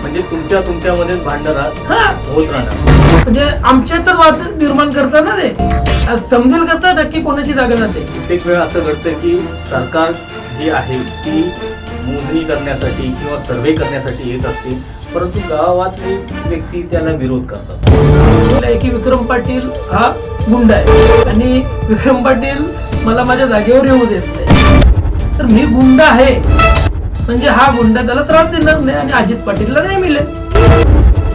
म्हणजे तुमच्या तुमच्यामध्येच भांडण राहत हा होत राहणार. म्हणजे आमच्यातच वाद निर्माण करतात ना ते. समजेल कसं नक्की कोणाची जागा जाते. कित्येक वेळा असं घडतं की सरकार जी आहे ती मोजणी करण्यासाठी किंवा सर्वे करण्यासाठी येत असते परंतु गावातले व्यक्ती त्याला विरोध करतात. आहे की विक्रम पाटील हा गुंड आहे. आणि विक्रम पाटील मला माझ्या जागेवर येऊ देत नाही. तर मी गुंड आहे. म्हणजे हा गुंड त्याला त्रास देणार नाही आणि अजित पाटीलला नाही मिळेल.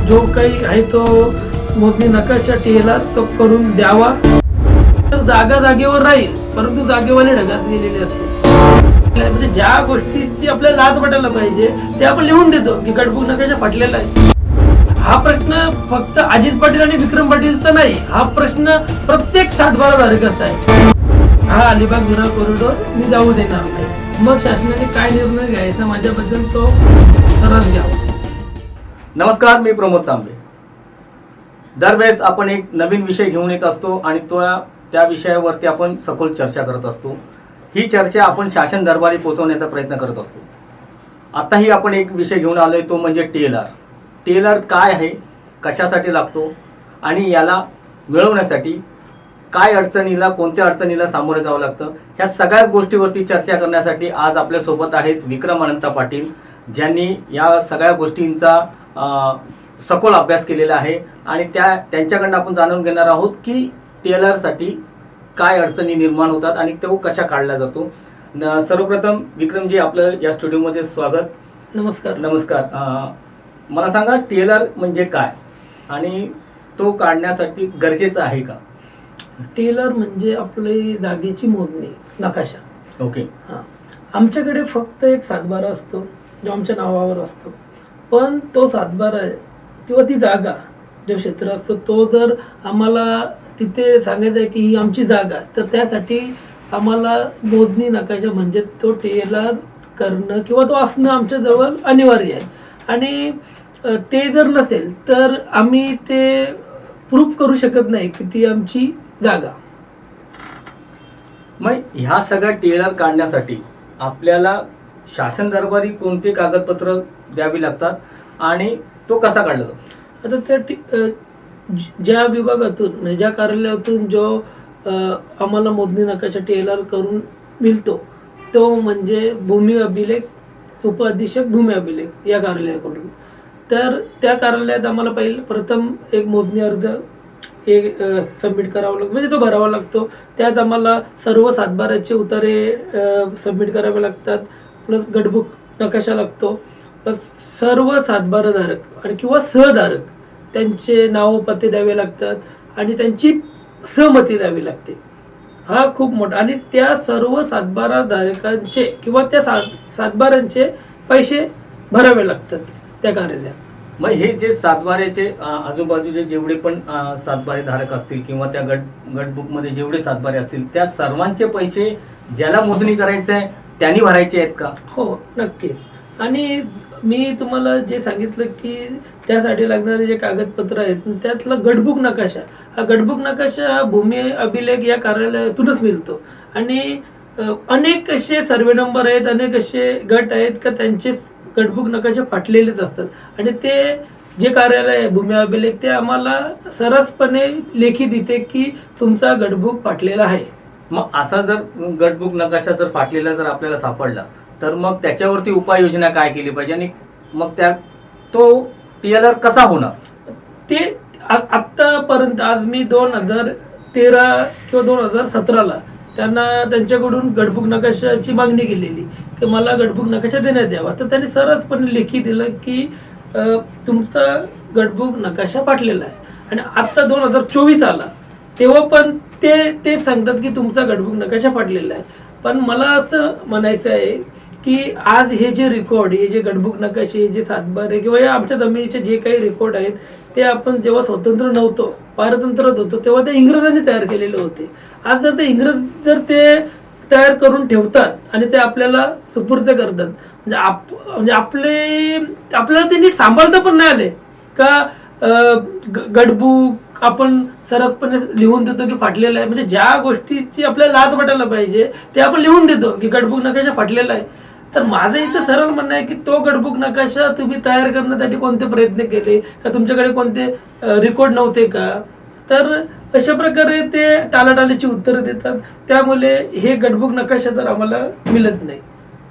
जो काही आहे तो मोदी नकाशा टीएला तो करून द्यावा. तर जागा जागेवर राहील परंतु जागेवाले ढगात गेलेले असते म्हणजे ज्या गोष्टीची आपल्याला लाज वाटायला पाहिजे ते आपण लिहून देतो की गडबुक नकाशा फाटलेला आहे. हा प्रश्न फक्त अजित पाटील आणि विक्रम पाटीलचा नाही हा प्रश्न प्रत्येक सातबारा धारकाचा आहे. हा अलिबाग जुना कॉरिडॉर मी जाऊ देणार नाही. मग शासनाने काय निर्णय घ्यायचा माझ्याबद्दल तो सरस घ्यावा. नमस्कार मी प्रमोद तांबे. दरवेळेस आपण एक नवीन विषय घेऊन येत असतो आणि तो त्या विषयावरती आपण सखोल चर्चा करत असतो. ही चर्चा आपण शासन दरबारी पोहोचवण्याचा प्रयत्न करत असतो. आत्ताही आपण एक विषय घेऊन आलो आहे तो म्हणजे टेलर. टेलर काय आहे कशासाठी लागतो आणि याला मिळवण्यासाठी काय अडचणीला कोणत्या अडचणीला सामोरे जावं लागतं? ह्या सगळ्या गोष्टीवरती चर्चा करण्यासाठी आज आपल्यासोबत आहेत विक्रम अनंता पाटील ज्यांनी या सगळ्या गोष्टींचा सखोल अभ्यास केलेला आहे. आणि त्या त्यांच्याकडनं आपण जाणून घेणार आहोत की टेलरसाठी काय अडचणी निर्माण होतात आणि तो कशा काढला जातो. सर्वप्रथम विक्रमजी आपलं या स्टुडिओमध्ये स्वागत. नमस्कार. नमस्कार. मला सांगा टेलर म्हणजे काय? आणि तो काढण्यासाठी गरजेचं आहे का? टेलर म्हणजे आपली जागेची मोजणी नकाशा. ओके. हा. आमच्याकडे फक्त एक सातबारा असतो जो आमच्या नावावर असतो. पण तो सातबारा आहे किंवा ती जागा जो क्षेत्र असतो तो जर आम्हाला तिथे सांगायचं आहे की ही आमची जागा तर त्यासाठी आम्हाला मोजणी नकाशा म्हणजे तो टेलर करणं किंवा तो असणं आमच्या जवळ अनिवार्य आहे. आणि ते जर नसेल तर आम्ही ते प्रूफ करू शकत नाही की ती आमची जागा. मग ह्या सगळ्या टेलर काढण्यासाठी आपल्याला शासन दरबारी कोणते कागदपत्र द्यावी लागतात आणि तो कसा काढला जातो? आता त्या ज्या विभागातून म्हणजे ज्या कार्यालयातून जो आम्हाला मोजणी नकाशा टेलर करून मिळतो तो म्हणजे भूमी अभिलेख उपअधीक्षक भूमी अभिलेख या कार्यालयाकडून. तर त्या कार्यालयात आम्हाला पहिले प्रथम एक मोजणी अर्ज हे सबमिट करावा लागतं म्हणजे तो भरावा लागतो. त्यात आम्हाला सर्व सातबाराचे उतारे सबमिट करावे लागतात. प्लस गटबुक नकाशा लागतो. प्लस सर्व सातबाराधारक आणि किंवा सहधारक त्यांचे नाव पत्ते द्यावे लागतात आणि त्यांची सहमती द्यावी लागते. हा खूप मोठा आणि त्या सर्व सातबाराधारकांचे किंवा त्या सात सातबारांचे पैसे भरावे लागतात त्या कार्यालयात. मग हे जे सातबाऱ्याचे आजूबाजूचे जेवढे पण सातबारे धारक असतील किंवा त्या गट गटबुकमध्ये जेवढे सातबारे असतील त्या सर्वांचे पैसे ज्याला मोजणी करायचं आहे त्यांनी भरायचे आहेत का? हो नक्कीच. आणि मी तुम्हाला जे सांगितलं की त्यासाठी लागणारे जे कागदपत्र आहेत त्यातला गटबुक नकाशा. हा गटबुक नकाशा हा भूमी अभिलेख या कार्यालयातूनच मिळतो. आणि अनेक असे सर्वे नंबर आहेत अनेक असे गट आहेत का त्यांचे गडबुक नकाशे फाटलेलेच असतात. आणि ते जे कार्यालय आहे भूमी अभिलेख ते आम्हाला सरसपणे लेखी देते की तुमचा गडबुक फाटलेला आहे. मग असा जर गटबुक नकाशा जर फाटलेला जर आपल्याला सापडला तर मग त्याच्यावरती उपाययोजना काय केली पाहिजे? आणि मग त्या तो टीएलआर कसा होणार? ते आत्तापर्यंत आज मी दोन हजार तेरा किंवा दोन हजार सतराला त्यांना त्यांच्याकडून गडबुक नकाशाची मागणी केलेली की मला गडबुक नकाशा देण्यात यावा तर त्यांनी सरसपणे लेखी दिलं की तुमचा गडबुक नकाशा पाठलेला आहे. आणि आत्ता दोन हजार चोवीस आला. तेव्हा पण ते ते सांगतात की तुमचा गडबुक नकाशा पाठलेला आहे. पण मला असं म्हणायचं आहे की आज हे जे रेकॉर्ड हे जे गडबुक नकाशे हे जे सातबारे किंवा या आमच्या जमिनीचे जे काही रेकॉर्ड आहेत ते आपण जेव्हा स्वतंत्र नव्हतो पारतंत्र्यात होतो तेव्हा ते इंग्रजांनी तयार केलेले होते. आज जर ते इंग्रज जर ते तयार करून ठेवतात आणि ते आपल्याला सुपूर्द करतात म्हणजे आप म्हणजे आपले आपल्याला ते नीट सांभाळता पण नाही आले. का गडबुक आपण सरसपणे लिहून देतो की फाटलेलं आहे म्हणजे ज्या गोष्टीची आपल्याला लाज वाटायला पाहिजे ते आपण लिहून देतो की गडबुक नकाशा फाटलेला आहे. तर माझं इथं सरळ म्हणणं आहे की तो गडबुक नकाशा तुम्ही तयार करण्यासाठी कोणते प्रयत्न केले? का तुमच्याकडे कोणते रेकॉर्ड नव्हते का? तर अशा प्रकारे ते टालाटालीची उत्तरं देतात. त्यामुळे हे गडबुक नकाशा तर आम्हाला मिळत नाही.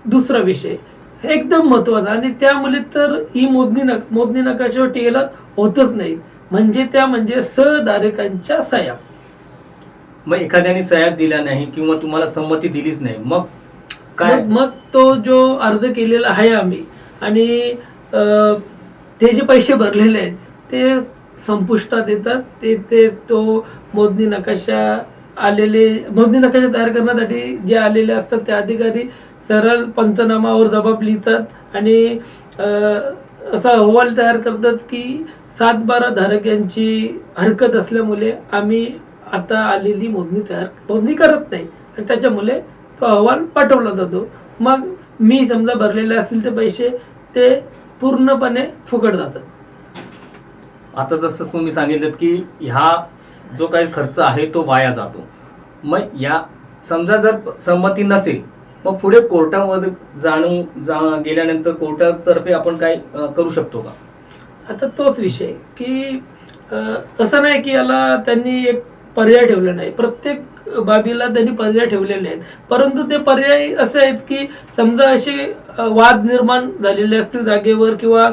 दुसरा विषय एकदम महत्त्वाचा. आणि त्यामुळे तर ही मोजणी नक मोजणी नकाशावर टेला होतच नाही. म्हणजे त्या म्हणजे सहधारकांच्या सह्या. मग एखाद्याने सह्या दिल्या नाही किंवा तुम्हाला संमती दिलीच नाही मग काय? मग मग तो जो अर्ज केलेला आहे आम्ही आणि अं, ते जे पैसे भरलेले आहेत ते संपुष्टात येतात. ते ते तो मोजणी नकाशा आलेले मोजणी नकाशा तयार करण्यासाठी जे आलेले असतात ते अधिकारी सरळ पंचनामावर जबाब लिहितात आणि अं, असा अहवाल तयार करतात की सात बारा धारक यांची हरकत असल्यामुळे आम्ही आता आलेली मोजणी तयार मोजणी करत नाही. आणि त्याच्यामुळे तो अहवाल पाठवला जातो. मग मी समजा भरलेले असतील ते पैसे ते पूर्णपणे फुकट जातात. आता जसं तुम्ही सांगितलं की ह्या जो काही खर्च आहे तो वाया जातो. मग या समजा जर संमती नसेल मग पुढे कोर्टामध्ये जाणून जा गेल्यानंतर कोर्टातर्फे आपण काय करू शकतो का? आता तोच विषय की असं नाही की याला त्यांनी एक पर्याय ठेवला नाही. प्रत्येक बाबीला त्यांनी पर्याय ठेवलेले आहेत. परंतु ते पर्याय असे आहेत की समजा असे वाद निर्माण झालेले असतील जागेवर किंवा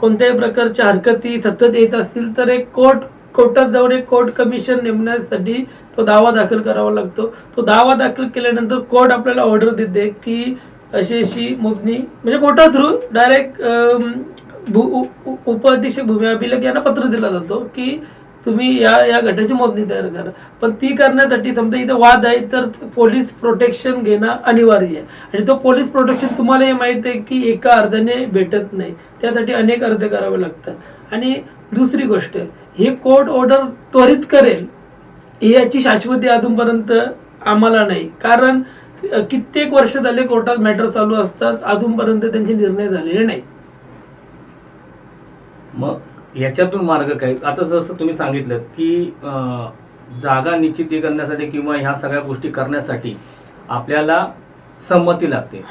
कोणत्याही प्रकारच्या हरकती सतत येत असतील तर एक कोर्ट कोर्टात जाऊन एक कोर्ट कमिशन नेमण्यासाठी तो दावा दाखल करावा लागतो. तो दावा दाखल केल्यानंतर कोर्ट आपल्याला ऑर्डर देते की अशी अशी मोजणी म्हणजे कोर्टा थ्रू डायरेक्ट भू उपअधीक्षक भूमी अभिलेख यांना पत्र दिला जातो की तुम्ही या या गटाची मोजणी तयार करा. पण ती करण्यासाठी समजा इथं वाद आहे तर पोलीस प्रोटेक्शन घेणं अनिवार्य आहे. आणि तो पोलीस प्रोटेक्शन तुम्हाला हे माहीत आहे की एका अर्धाने भेटत नाही. त्यासाठी अनेक अर्ज करावे लागतात. आणि दुसरी गोष्ट हे कोर्ट ऑर्डर त्वरित करेल याची शाश्वती अजूनपर्यंत आम्हाला नाही. कारण कित्येक वर्ष झाले कोर्टात मॅटर चालू असतात अजूनपर्यंत त्यांचे निर्णय झालेले नाहीत. मग याच्यातून मार्ग काय? आता जसं तुम्ही सांगितलं की जागा निश्चित करण्यासाठी किंवा ह्या सगळ्या गोष्टी करण्यासाठी आपल्याला संमती लागते.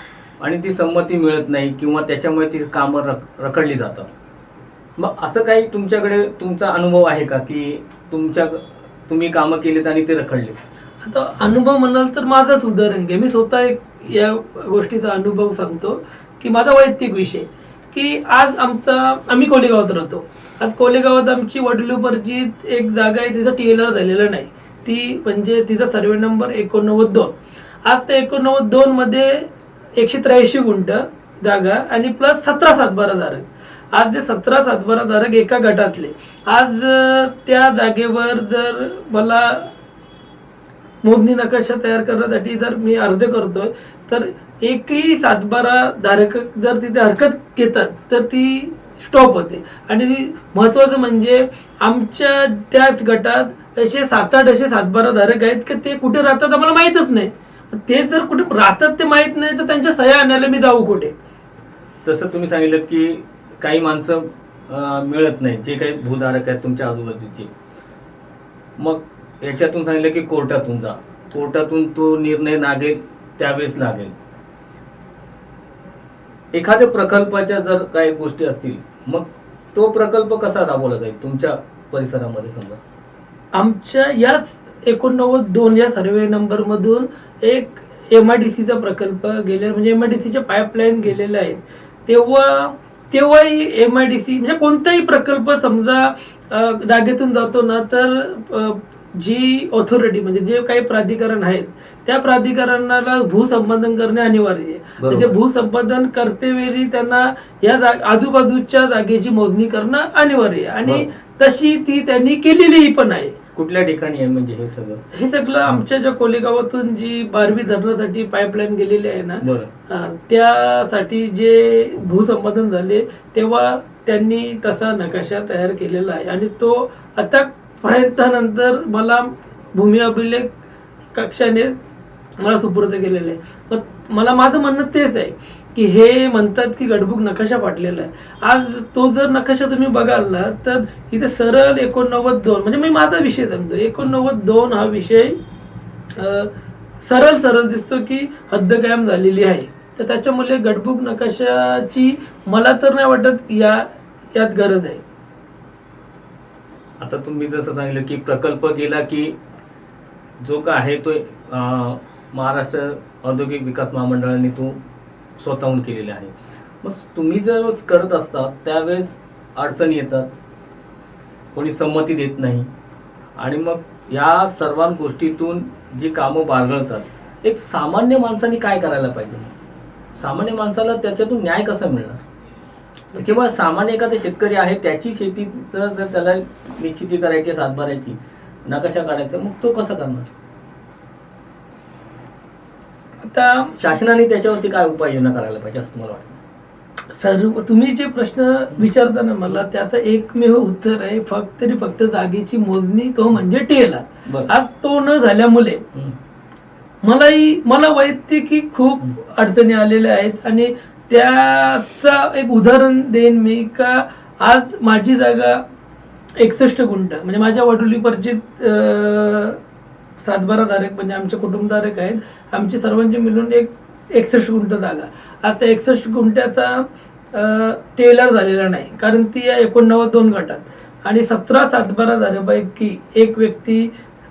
आणि ती संमती मिळत नाही किंवा त्याच्यामुळे ती कामं रक रखडली जातात. मग असं काही तुमच्याकडे तुमचा अनुभव आहे का की तुमच्या तुम्ही कामं केलीत आणि ते रखडले? आता अनुभव म्हणाल तर माझाच उदाहरण घे. मी स्वतः एक या गोष्टीचा अनुभव सांगतो की माझा वैयक्तिक विषय की आज आमचा आम्ही कोलेगावात राहतो. आज कोलेगावात आमची वडिलोपरची एक जागा आहे तिथं टी एल आर झालेलं नाही. ती म्हणजे तिचा सर्वे नंबर एकोणनव्वद दोन. आज त्या एकोणनव्वद दोन मध्ये एकशे त्र्याऐंशी गुंट जागा आणि प्लस सतरा सातबारा धारक. आज ते सतरा सातबारा धारक एका गटातले. आज त्या जागेवर जर मला मोजणी नकाशा तयार करण्यासाठी जर मी अर्ज करतोय तर एकही सातबारा धारक जर तिथे हरकत घेतात तर ती स्टॉप होते. आणि महत्वाचं म्हणजे आमच्या त्याच गटात असे सात आठ असे सातबारा धारक आहेत की ते कुठे राहतात आम्हाला माहीतच नाही. ते जर कुठे राहतात ते माहीत नाही तर त्यांच्या सह्या आणायला मी जाऊ कुठे? तसं तुम्ही सांगितलं की काही माणसं मिळत नाही. जे काही भूधारक आहेत तुमच्या आजूबाजूचे. मग याच्यातून सांगितलं की कोर्टातून जा. कोर्टातून तो निर्णय लागेल त्यावेळेस लागेल. एखाद्या प्रकल्पाच्या जर काही गोष्टी असतील मग तो प्रकल्प कसा राबवला जाईल तुमच्या परिसरामध्ये समजा? आमच्या याच एकोणनव्वद दोन या सर्वे नंबर मधून एक एम आय डी सीचा प्रकल्प गेले म्हणजे एम आय डी सीच्या पाईपलाईन गेलेले आहेत. तेव्हा तेव्हाही एम आय डी सी म्हणजे कोणताही प्रकल्प समजा जागेतून जातो ना तर जी ऑथॉरिटी म्हणजे जे काही प्राधिकरण आहेत त्या प्राधिकरणाला भूसंपादन करणे अनिवार्य आहे. ते भूसंपादन करतेवेळी त्यांना या आजूबाजूच्या जागेची मोजणी करणं अनिवार्य आहे. आणि तशी ती त्यांनी केलेलीही पण आहे. कुठल्या ठिकाणी आहे म्हणजे हे सगळं? हे सगळं आमच्या ज्या कोलेगावातून जी बारवी धरणासाठी पाईपलाईन गेलेली आहे ना त्यासाठी जे भूसंपादन झाले तेव्हा त्यांनी तसा नकाशा तयार केलेला आहे. आणि तो आता प्रयत्नानंतर मला भूमी अभिलेख कक्षाने मला सुपूर्द केलेलं आहे. मग मला माझं म्हणणं तेच आहे की हे म्हणतात की गडबुक नकाशा फाटलेला आहे. आज तो जर नकाशा तुम्ही बघाल ना तर इथे सरळ एकोणनव्वद दोन म्हणजे मी माझा विषय सांगतो. एकोणनव्वद दोन हा विषय सरळ सरळ दिसतो की हद्द कायम झालेली आहे. तर त्याच्यामुळे गडबुक नकाशाची मला तर नाही वाटत या यात गरज आहे. आता तुम्ही जसं सांगितलं की प्रकल्प गेला की जो काय आहे तो महाराष्ट्र औद्योगिक विकास महामंडळाने तो स्वतःहून केलेला आहे. मग तुम्ही जर करत असता त्यावेळेस अडचणी येतात. कोणी संमती देत नाही. आणि मग या सर्व गोष्टीतून जी कामं बाळगळतात एक सामान्य माणसाने काय करायला पाहिजे? सामान्य माणसाला त्याच्यातून न्याय कसा मिळणार? किंवा सामान्य एखादा शेतकरी आहे त्याची शेतीचं जर त्याला निश्चिती करायची सातबारायची नकाशा काढायचा मग तो कसा करणार? आता शासनाने त्याच्यावरती काय उपाययोजना करायला पाहिजे असं तुम्हाला वाटतं? सर्व तुम्ही जे प्रश्न विचारता ना मला त्याचं एकमेव उत्तर आहे फक्त आणि फक्त जागेची मोजणी तो म्हणजे टेला बरं. आज तो न झाल्यामुळे. मलाही मला वैयक्तिक खूप अडचणी आलेल्या आहेत आणि त्याचा एक उदाहरण देईन मी का आज माझी जागा एकसष्ट गुंठ म्हणजे माझ्या वडिली परिचित अं, सातबाराधारक म्हणजे आमचे कुटुंबधारक आहेत. आमची सर्वांची मिळून एक एकसष्ट गुंठ जागा. आता एकसष्ट गुंठ्याचा टेलर झालेला नाही. कारण ती या एकोणनव्वद दोन गटात. आणि सतरा सातबाराधारपैकी एक व्यक्ती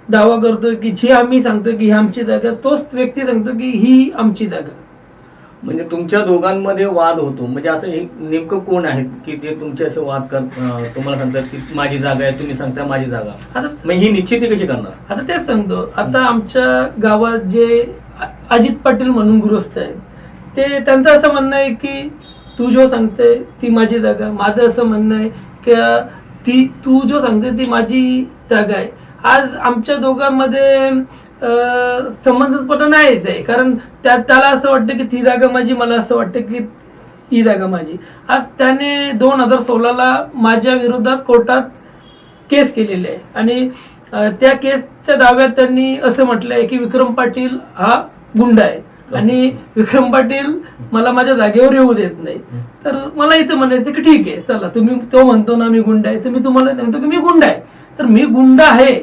दावा करतोय की जी आम्ही सांगतो की ही आमची जागा तोच व्यक्ती सांगतो की ही आमची जागा. म्हणजे तुमच्या दोघांमध्ये वाद होतो. म्हणजे असं हे नेमकं कोण आहे की जे तुमच्याशी वाद कर तुम्हाला सांगतात की माझी जागा आहे तुम्ही सांगता माझी जागा. आता मग ही निश्चिती कशी करणार? आता तेच सांगतो. आता आमच्या गावात जे अजित पाटील म्हणून गृहस्थ आहेत ते त्यांचं असं म्हणणं आहे की तू जो सांगते ती माझी जागा माझं असं म्हणणं आहे की ती तू जो सांगते ती माझी जागा आहे. आज आमच्या दोघांमध्ये अ, नाहीच आहे. कारण त्या त्याला असं वाटतं की ती जागा माझी मला असं वाटतं की ही जागा माझी. आज त्याने दोन हजार सोळाला माझ्या विरोधात कोर्टात केस केलेली आहे. आणि त्या केसच्या दाव्यात त्यांनी असं म्हटलं आहे की विक्रम पाटील हा गुंड आहे. आणि विक्रम पाटील मला माझ्या जागेवर येऊ देत नाही. तर मला इथं म्हणायचं की ठीक आहे चला तुम्ही तो म्हणतो ना मी गुंड आहे तर मी तुम्हाला सांगतो की मी गुंड आहे. तर मी गुंड आहे.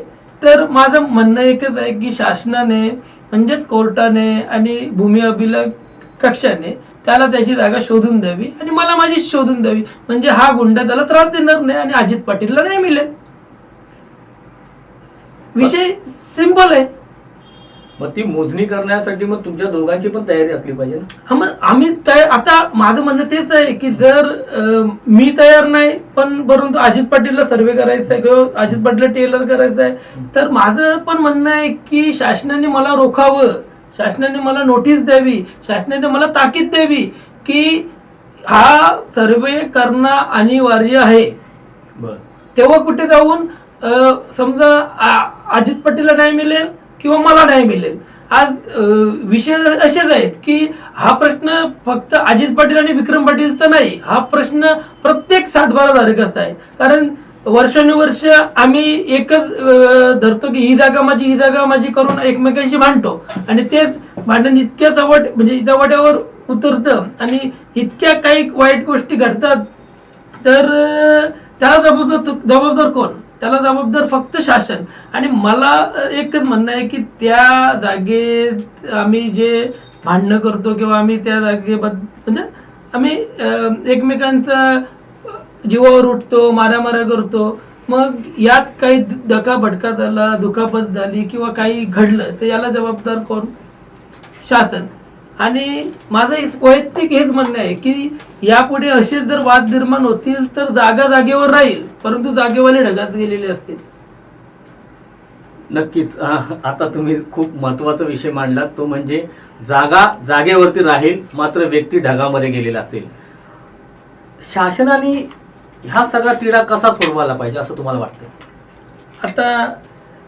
तर माझं म्हणणं एकच आहे की शासनाने म्हणजेच कोर्टाने आणि भूमी अभिलेख कक्षाने त्याला त्याची जागा शोधून द्यावी आणि मला माझी शोधून द्यावी. म्हणजे हा गुंडा त्याला त्रास देणार नाही आणि अजित पाटीलला नाही मिळेल. विषय सिंपल आहे. मग ती मोजणी करण्यासाठी मग तुमच्या दोघांची पण तयारी असली पाहिजे ना. हा मग आम्ही तयार आता माझं म्हणणं तेच आहे की जर अं, मी तयार नाही पण परंतु अजित पाटीलला सर्वे करायचा आहे किंवा अजित पाटीलला टेलर करायचं आहे तर माझं पण म्हणणं आहे की शासनाने मला रोखावं शासनाने मला नोटीस द्यावी शासनाने मला ताकीद द्यावी की हा सर्वे करणं अनिवार्य आहे. बर. तेव्हा कुठे जाऊन अ, समजा आ- अजित पाटीलला नाही मिळेल किंवा मला नाही मिळेल. आज विषय असेच आहेत की हा प्रश्न फक्त अजित पाटील आणि विक्रम पाटीलचा नाही हा प्रश्न प्रत्येक सातबाराधारकाचा आहे. कारण वर्षानुवर्ष आम्ही एकच धरतो की ही जागा माझी ही जागा माझी करून एकमेकांशी भांडतो. आणि तेच भांडण इतक्या चवट म्हणजे चवट्यावर उतरतं आणि इतक्या काही वाईट गोष्टी घडतात तर त्याला जबाबदार जबाबदार कोण? त्याला जबाबदार फक्त शासन. आणि मला एकच म्हणणं आहे की त्या जागेत आम्ही जे भांडणं करतो किंवा आम्ही त्या जागेबद्दल म्हणजे आम्ही एकमेकांचा जीवावर उठतो मारामारा करतो. मग यात काही धक्का भटका झाला दुखापत झाली किंवा काही घडलं तर याला जबाबदार कोण? शासन. आणि माझं वैयक्तिक हेच म्हणणं आहे की यापुढे असे जर वाद निर्माण होतील तर जागा जागेवर राहील परंतु जागेवाले ढगात गेलेले असतील. नक्कीच. आता तुम्ही खूप महत्त्वाचा विषय मांडला तो म्हणजे जागा जागेवरती राहील मात्र व्यक्ती ढगामध्ये गेलेला असेल. शासनाने ह्या सगळा तिढा कसा सोडवायला पाहिजे असं तुम्हाला वाटतं आता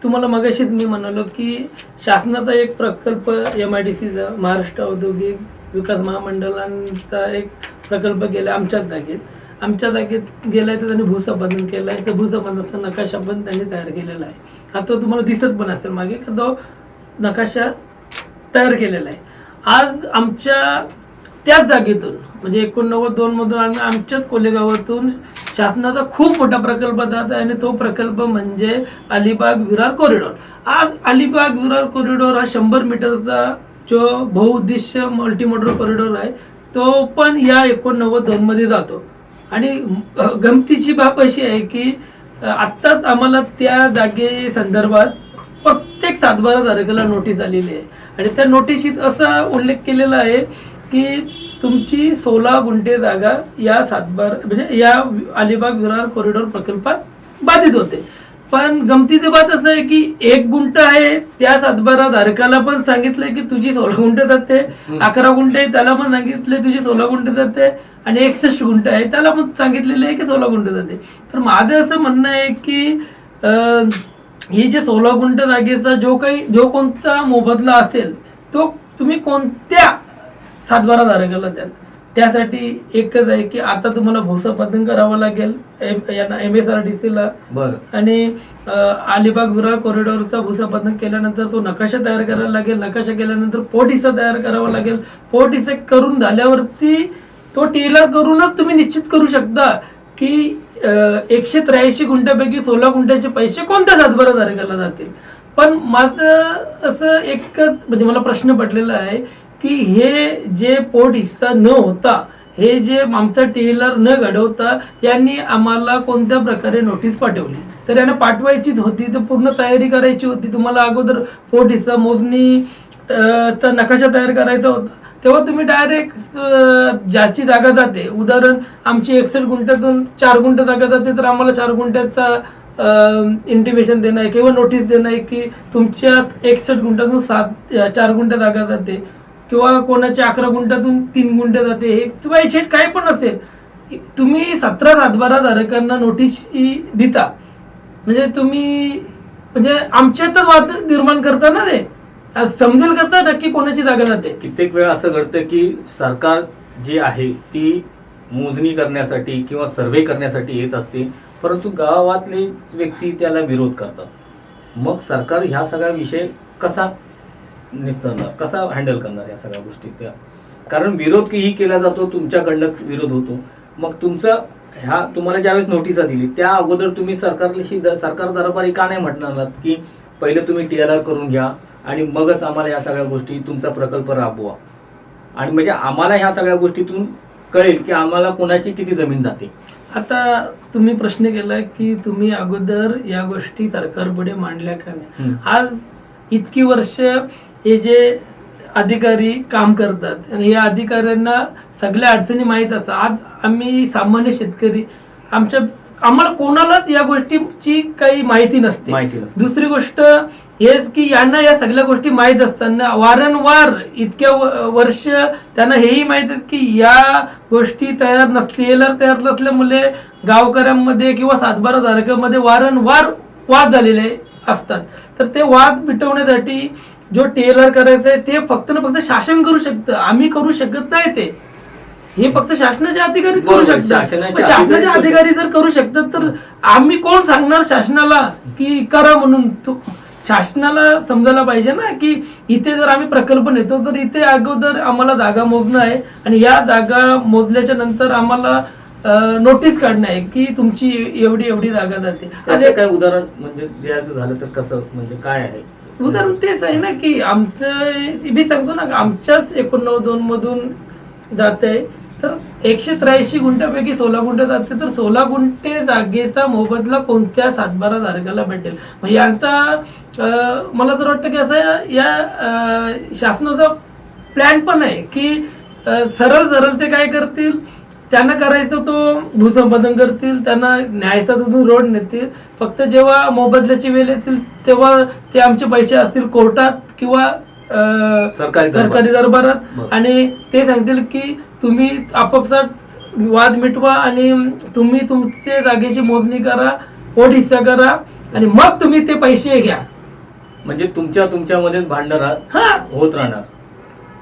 तुम्हाला मगाशीच मी म्हणालो की शासनाचा एक प्रकल्प एम आय डी सीचा महाराष्ट्र औद्योगिक विकास महामंडळांचा एक प्रकल्प गेला आमच्याच जागेत. आमच्या जागेत गेलाय तर त्यांनी भूसंपादन केलं आहे तर भूसंपादनाचा नकाशा पण त्यांनी तयार केलेला आहे. हा तो तुम्हाला दिसत पण असेल मागे का तो नकाशा तयार केलेला आहे. आज आमच्या त्याच जागेतून म्हणजे एकोणनव्वद दोन मधून आम्ही आमच्याच कोलेगावातून शासनाचा खूप मोठा प्रकल्प जात आहे आणि तो प्रकल्प म्हणजे अलिबाग विरार कॉरिडॉर आज अलिबाग विरार कॉरिडॉर हा शंभर मीटरचा जो बहुउद्देश्य मल्टीमोडल कॉरिडॉर आहे तो पण या एकोणनव्वद दोन मध्ये जातो. आणि गमतीची बाब अशी आहे की आत्ताच आम्हाला त्या जागे संदर्भात प्रत्येक सातबारा तारखेला नोटीस आलेली आहे. आणि त्या नोटिशीत असा उल्लेख केलेला आहे की तुमची सोळा गुंठे जागा या सातबार म्हणजे या अलिबाग विरार कॉरिडॉर प्रकल्पात बाधित होते. पण गमतीची बात असं आहे की एक गुंठ आहे त्या सातबारा धारकाला पण सांगितलंय की तुझी सोळा गुंठ जाते. अकरा गुंठ आहे त्याला पण सांगितले तुझी सोळा गुंठ जाते. आणि एकसष्ट गुंठ आहे त्याला पण सांगितलेले आहे की सोळा गुंठ जाते. तर माझं असं म्हणणं आहे की ही जे सोळा गुंठ जागेचा जो काही जो कोणता मोबदला असेल तो तुम्ही कोणत्या सातबारा धारकाला द्याल त्यासाठी एकच आहे की आता तुम्हाला भूसंपादन करावं लागेल एम एस आर डी सीला बरं. आणि अलिबाग विरार कॉरिडॉरचा भूसंपादन केल्यानंतर तो नकाशा तयार करायला लागेल. नकाशा केल्यानंतर पोट हिस्सा तयार करावा लागेल. पोट हिस्सा करून झाल्यावरती तो टेलर करूनच तुम्ही निश्चित करू शकता की एकशे त्र्याऐंशी गुंठ्यापैकी सोळा गुंठ्याचे पैसे कोणत्या सातबारा तारखेला जातील. पण माझं असं एकच म्हणजे मला प्रश्न पडलेला आहे की हे जे पोट हिस्सा न होता हे जे आमचा टेलर न घडवता यांनी आम्हाला कोणत्या प्रकारे नोटीस पाठवली? तर यांना पाठवायचीच होती तर पूर्ण तयारी करायची होती. तुम्हाला अगोदर पोट हिस्सा मोजणी चा नकाशा तयार करायचा होता. तेव्हा तुम्ही डायरेक्ट ज्याची जागा जाते. उदाहरण आमची एकसठ गुंठ्यातून चार गुंठ जागा जाते तर आम्हाला चार गुंठ्याचा इंटिमेशन देणं आहे किंवा नोटीस देणं आहे की तुमच्या एकसठ गुंठ्यातून सात चार गुंठ्या जागा जाते. किंवा कोणाच्या अकरा गुंठ्यातून तीन गुंठे जाते हे किंवा शेट काय पण असेल तुम्ही सतरा सातबारा धारकांना नोटीस देता. म्हणजे तुम्ही म्हणजे आमच्यातच वाद निर्माण करता ना ते? समजेल करता नक्की कोणाची जागा जाते? कित्येक वेळा असं घडतं की सरकार जी आहे ती मोजणी करण्यासाठी किंवा सर्व्हे करण्यासाठी येत असते परंतु गावातले व्यक्ती त्याला विरोध करतात. मग सरकार ह्या सगळा विषय कसा निस्तरणार कसा हँडल करणार या सगळ्या गोष्टी? त्या कारण विरोध ही केला जातो तुमच्याकडनंच विरोध होतो. मग तुमचं ह्या तुम्हाला ज्यावेळेस नोटिसा दिली त्या अगोदर तुम्ही सरकारशी सरकार दरबारी का नाही म्हटणार की पहिले तुम्ही टी एल आर करून घ्या आणि मगच आम्हाला या सगळ्या गोष्टी तुमचा प्रकल्प राबवा. आणि म्हणजे आम्हाला ह्या सगळ्या गोष्टीतून कळेल की आम्हाला कोणाची किती जमीन जाते. आता तुम्ही प्रश्न केला की तुम्ही अगोदर या गोष्टी सरकारपुढे मांडल्या का नाही. आज इतकी वर्ष हे जे अधिकारी काम करतात आणि या अधिकाऱ्यांना सगळ्या अडचणी माहीत असतात. आज आम्ही सामान्य शेतकरी आमच्या आम्हाला कोणालाच या गोष्टीची काही माहिती नसते. दुसरी गोष्ट हेच की यांना या सगळ्या गोष्टी माहीत असताना वारंवार इतक्या वर्ष त्यांना हेही माहीत आहे की या गोष्टी तयार नसतील तयार नसल्यामुळे गावकऱ्यांमध्ये किंवा सातबारा धारकांमध्ये वारंवार वाद झालेले असतात. तर ते वाद मिटवण्यासाठी जो टेलर करायचं आहे ते फक्त ना फक्त शासन करू शकतं. आम्ही करू शकत नाही ते. हे फक्त शासनाचे अधिकारी करू शकतात. शासनाचे अधिकारी- जर करू शकतात तर आम्ही कोण सांगणार शासनाला की करा म्हणून? शासनाला समजायला पाहिजे ना की इथे जर आम्ही प्रकल्प नेतो तर इथे अगोदर आम्हाला जागा मोजणं आहे आणि या जागा मोजल्याच्या नंतर आम्हाला नोटीस काढणं आहे की तुमची एवढी एवढी जागा जाते. काय उदाहरण म्हणजे द्यायचं झालं तर कसं? म्हणजे काय आहे? उदाहरण तेच आहे ना की आमचं मी सांगतो ना आमच्याच एकोणनव्वद दोन मधून जात आहे तर एकशे त्र्याऐंशी गुंठ्यापैकी सोळा गुंठे जाते तर सोळा गुंठे जागेचा मोबदला कोणत्या सातबारा धारकाला भेटेल? मग यांचा मला तर वाटतं की असं या शासनाचा प्लॅन पण आहे की सरळ सरळ ते काय करतील? त्यांना करायचं तो भूसंपादन करतील त्यांना न्यायचा तिथून रोड नेतील. फक्त जेव्हा मोबदल्याची वेळ येतील तेव्हा ते आमचे पैसे असतील कोर्टात किंवा सरकारी दरबार. सरकारी दरबारात. बरं. आणि ते सांगतील की तुम्ही आपापसात वाद मिटवा आणि तुम्ही तुमचे जागेची मोजणी करा पोट हिस्सा करा आणि मग तुम्ही ते पैसे घ्या. म्हणजे तुमच्या तुमच्यामध्येच भांडण होत राहणार.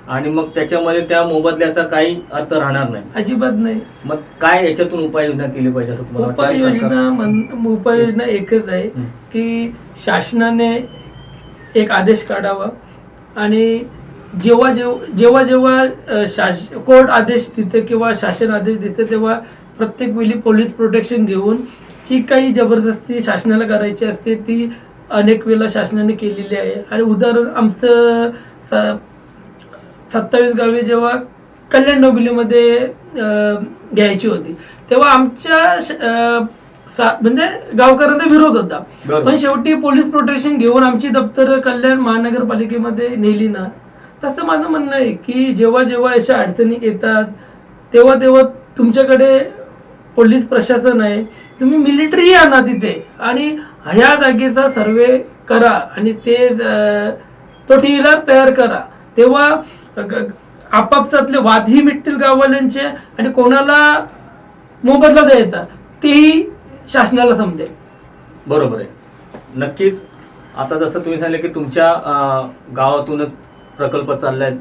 आणि मग त्याच्यामध्ये त्या मोबदल्याचा काही अर्थ राहणार नाही. अजिबात नाही. मग काय याच्यातून उपाययोजना केली पाहिजे असं तुम्हाला वाटतं? उपाययोजना म्हण- उपाययोजना एकच आहे हं. की शासनाने एक आदेश काढावा आणि जेव्हा जेव्हा जेव्हा जेव्हा अ, शास कोर्ट आदेश देते किंवा शासन आदेश देते तेव्हा प्रत्येक वेळी पोलीस प्रोटेक्शन घेऊन जी काही जबरदस्ती शासनाला करायची असते ती अनेक वेळेला शासनाने केलेली आहे. आणि उदाहरण आमचं स- सत्तावीस गावे जेव्हा कल्याण डोंबिवलीमध्ये घ्यायची होती तेव्हा आमच्या म्हणजे गावकऱ्यांचा विरोध होता. पण शेवटी पोलीस प्रोटेक्शन घेऊन आमची दप्तर कल्याण महानगरपालिकेमध्ये नेली ना. तसं माझं म्हणणं आहे की जेव्हा जेव्हा अशा अडचणी येतात तेव्हा तेव्हा तुमच्याकडे पोलीस प्रशासन आहे तुम्ही मिलिटरी आणा तिथे. आणि ह्या जागेचा सर्वे करा आणि ते तो टीला तयार करा. तेव्हा आपापसातले वादही मिटतील गाववाल्यांचे आणि कोणाला मोबदला द्यायचा तेही शासनाला समजेल बरोबर आहे. नक्कीच आता जसं तुम्ही सांगितलं की तुमच्या गावातूनच प्रकल्प चाललाय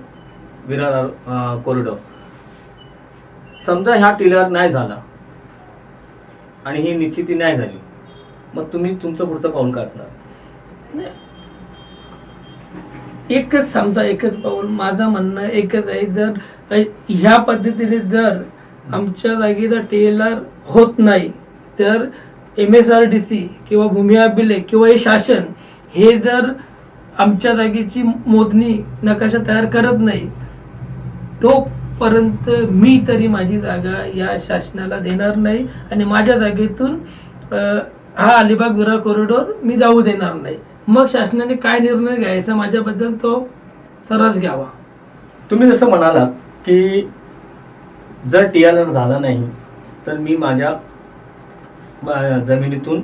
विरार कॉरिडॉर समजा ह्या टिलर नाही झाला आणि ही निश्चिती नाही झाली मग तुम्ही तुमचं पुढचं पाऊल काय असणार? एकच समजा एकच पाऊल. माझं म्हणणं एकच आहे जर ह्या पद्धतीने जर आमच्या जागी जर टेलर होत नाही तर M S R D C किंवा भूमी अभिलेख किंवा हे शासन हे जर आमच्या जागेची मोजणी नकाशा तयार करत नाही तोपर्यंत मी तरी माझी जागा या शासनाला देणार नाही आणि माझ्या जागेतून हा अलिबाग विरा कॉरिडॉर मी जाऊ देणार नाही. मग शासनाने काय निर्णय घ्यायचा माझ्याबद्दल तो सरस घ्यावा. तुम्ही जसं म्हणालात की जर टी आर झाला नाही तर मी माझ्या जमिनीतून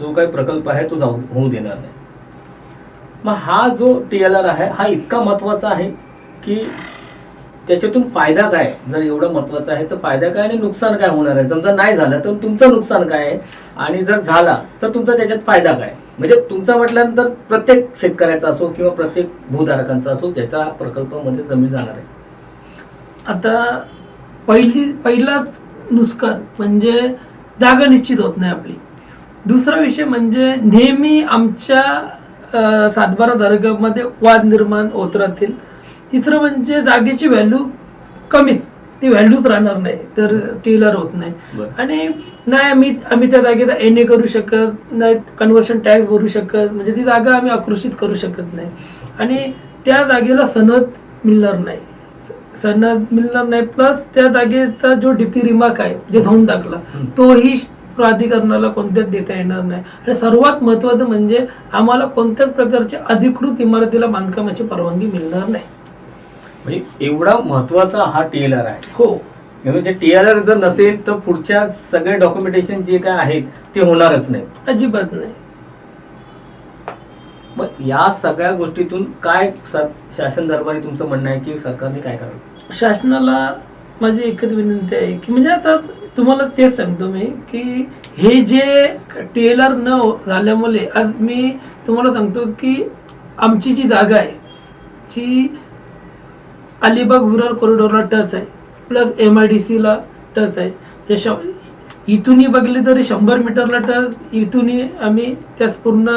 जो काही प्रकल्प आहे तो जाऊ होऊ देणार नाही. मग हा जो टी एल आर आहे हा इतका महत्त्वाचा आहे की त्याच्यातून फायदा काय? जर एवढं महत्वाचं आहे तर फायदा काय आणि नुकसान काय होणार आहे? समजा नाही झालं तर तुमचं नुकसान काय आहे? आणि जर झाला तर तुमचा त्याच्यात फायदा काय? म्हणजे तुमचा म्हटल्यानंतर प्रत्येक शेतकऱ्याचा असो किंवा प्रत्येक भूधारकांचा असो ज्याचा प्रकल्पामध्ये जमीन जाणार आहे. आता पहिली पहिलाच नुकसान म्हणजे जागा निश्चित होत नाही आपली. दुसरा विषय म्हणजे नेहमी आमच्या सातबारा दर्गामध्ये वाद निर्माण होत राहतील. तिसरं म्हणजे जागेची व्हॅल्यू कमीच. ती व्हॅल्यूच राहणार नाही. तर टेलर होत नाही. आणि नाही आम्ही आम्ही त्या जागेचा एन ए करू शकत नाही कन्व्हर्शन टॅक्स भरू शकत. म्हणजे ती जागा आम्ही आकृषित करू शकत नाही. आणि त्या जागेला सनद मिळणार नाही. सनद मिळणार नाही. प्लस त्या जागेचा जो डीपी रिमार्क आहे जे धुवून टाकला. तोही प्राधिकरणाला कोणत्याच देता येणार नाही. आणि सर्वात महत्वाचं म्हणजे आम्हाला कोणत्याच प्रकारच्या अधिकृत इमारतीला बांधकामाची परवानगी मिळणार नाही. म्हणजे एवढा महत्त्वाचा हा टी एल आर आहे. हो. म्हणजे टी एल आर जर नसेल तर पुढच्या सगळे डॉक्युमेंटेशन जे काय आहेत ते होणारच नाही. अजिबात नाही. मग या सगळ्या गोष्टीतून काय शासन दरबारी तुमचं म्हणणं आहे की सरकारने काय करावं? शासनाला माझी एकच विनंती आहे की म्हणजे आता तुम्हाला तेच सांगतो मी की हे जे टेलर न झाल्यामुळे आज मी तुम्हाला सांगतो की आमची जी जागा आहे जी अलिबाग रुरल कॉरिडॉरला टच आहे. प्लस एम आय डी सीला टच आहे. जे श इथूनही बघितले तरी शंभर मीटरला टच इथूनही आम्ही त्याच पूर्ण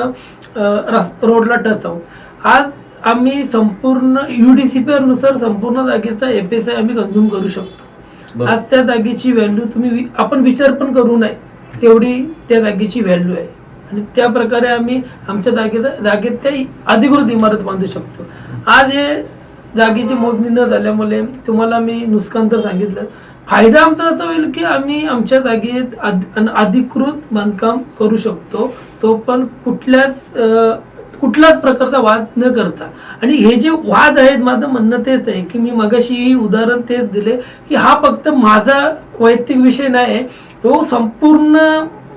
रोडला टच आहोत. आज आम्ही संपूर्णनुसार संपूर्ण जागेचा एफ एस आय आम्ही कंझ्युम करू शकतो. आज त्या जागेची व्हॅल्यू तुम्ही आपण विचार पण करू नये. तेवढी त्या जागेची व्हॅल्यू आहे. आणि त्या प्रकारे आम्ही आमच्या जागेत जागेत त्या अधिकृत इमारत बांधू शकतो. आज हे जागेची मोजणी न झाल्यामुळे तुम्हाला मी नुकसान तर सांगितलं. फायदा आमचा असा होईल की आम्ही आमच्या जागेत अन- अधिकृत बांधकाम करू शकतो. तो पण कुठल्याच कुठलाच कुठल्याच प्रकारचा वाद न करता. आणि हे जे वाद आहेत माझं म्हणणं तेच आहे की मी मगाशी उदाहरण तेच दिले की हा फक्त माझा वैयक्तिक विषय नाही तो संपूर्ण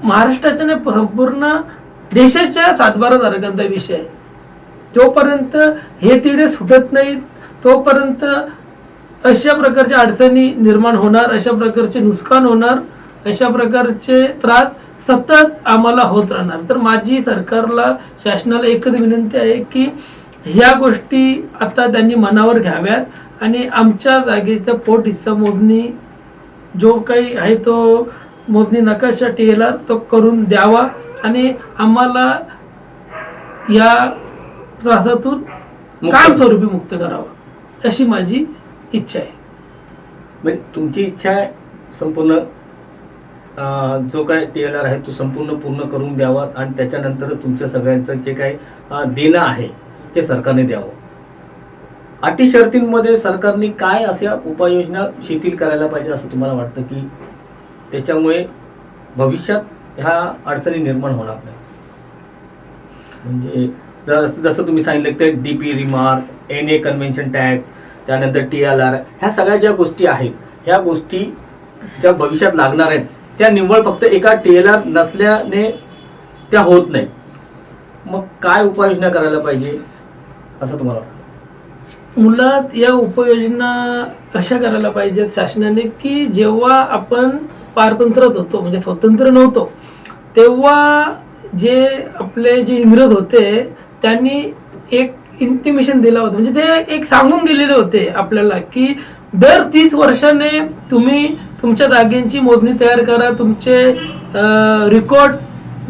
महाराष्ट्राच्या नाही संपूर्ण देशाच्या सातबारा धारकांचा विषय आहे. जोपर्यंत हे तिडे सुटत नाहीत तोपर्यंत अशा प्रकारच्या अडचणी निर्माण होणार अशा प्रकारचे नुकसान होणार अशा प्रकारचे त्रास सतत आम्हाला होत राहणार तर माझी सरकारला शासनाला एकच विनंती आहे की ह्या गोष्टी आता त्यांनी मनावर घ्याव्यात आणि आमच्या जागेचा पोट हिस्सा मोजणी जो काही आहे तो मोजणी नकाशा टीएलआर तो करून द्यावा आणि आम्हाला या त्रासातून. कायमस्वरूपी मुक्त करावा अशी माझी इच्छा आहे. म्हणजे तुमची इच्छा आहे संपूर्ण अं, जो काय टी एल आर आहे तो संपूर्ण पूर्ण करून द्यावा आणि त्याच्यानंतरच तुमच्या सगळ्यांचं जे काही अं, देणं आहे ते सरकारने द्यावं. अटी शर्तींमध्ये सरकारने काय अशा उपाययोजना शिथिल करायला पाहिजे असं तुम्हाला वाटतं की त्याच्यामुळे भविष्यात ह्या अडचणी निर्माण होणार नाही? म्हणजे जस- जसं तुम्ही सांगितलं ते D P remark N A conversion tax त्यानंतर टी एल आर ह्या सगळ्या ज्या गोष्टी आहेत ह्या गोष्टी ज्या भविष्यात लागणार आहेत त्या निव्वळ फक्त एका टी एल आर नसल्याने त्या होत नाही. मग काय उपाययोजना करायला पाहिजे असं तुम्हाला वाटतं? मुळात या उपाययोजना अशा करायला पाहिजेत शासनाने की जेव्हा आपण पारतंत्र्यात होतो म्हणजे स्वतंत्र नव्हतो तेव्हा जे आपले जे इंग्रज होते त्यांनी एक इंटिमेशन दिलं होतं. म्हणजे ते एक सांगून गेलेले होते आपल्याला की दर तीस वर्षाने तुम्ही तुमच्या जागेंची मोजणी तयार करा तुमचे रेकॉर्ड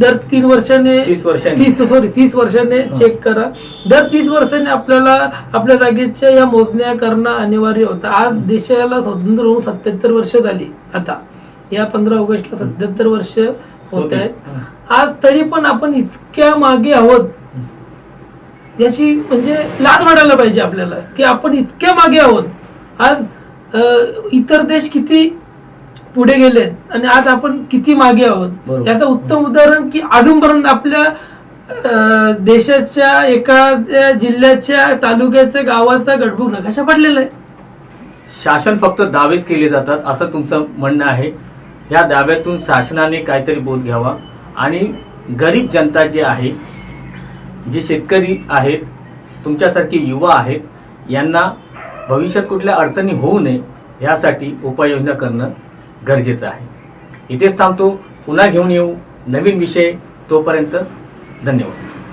दर तीन वर्षाने तीस वर्षांनी. तीस सॉरी तीस वर्षाने. चेक करा. दर तीस वर्षाने आपल्याला आपल्या जागेच्या या मोजण्या करणं अनिवार्य होतं. आज देशाला स्वतंत्र होऊन सत्याहत्तर वर्ष झाली आता. या पंधरा ऑगस्टला सत्याहत्तर वर्ष होत आहेत. आज तरी पण आपण इतक्या मागे आहोत. याची म्हणजे लाज वाटायला पाहिजे आपल्याला की आपण इतक्या मागे आहोत. आज इतर देश किती पुढे गेलेत आणि आज आपण किती मागे आहोत. बरोबर. याचं उत्तम उदाहरण की अजूनपर्यंत आपल्या देशाच्या एखाद्या जिल्ह्याच्या तालुक्याच्या गावाचा गडबूक नकाशा पडलेला आहे. शासन फक्त दावेच केले जातात असं तुमचं म्हणणं आहे. या दाव्यातून शासनाने काहीतरी बोध घ्यावा. आणि गरीब जनता जे आहे जे शेतकरी आहेत तुमच्यासारखे युवा आहेत यांना भविष्यात कुठल्या अडचणी होऊ नये यासाठी उपाययोजना करणं गरजेचं आहे. इथेच थांबतो. पुन्हा घेऊन येऊ. नवीन विषय तोपर्यंत धन्यवाद.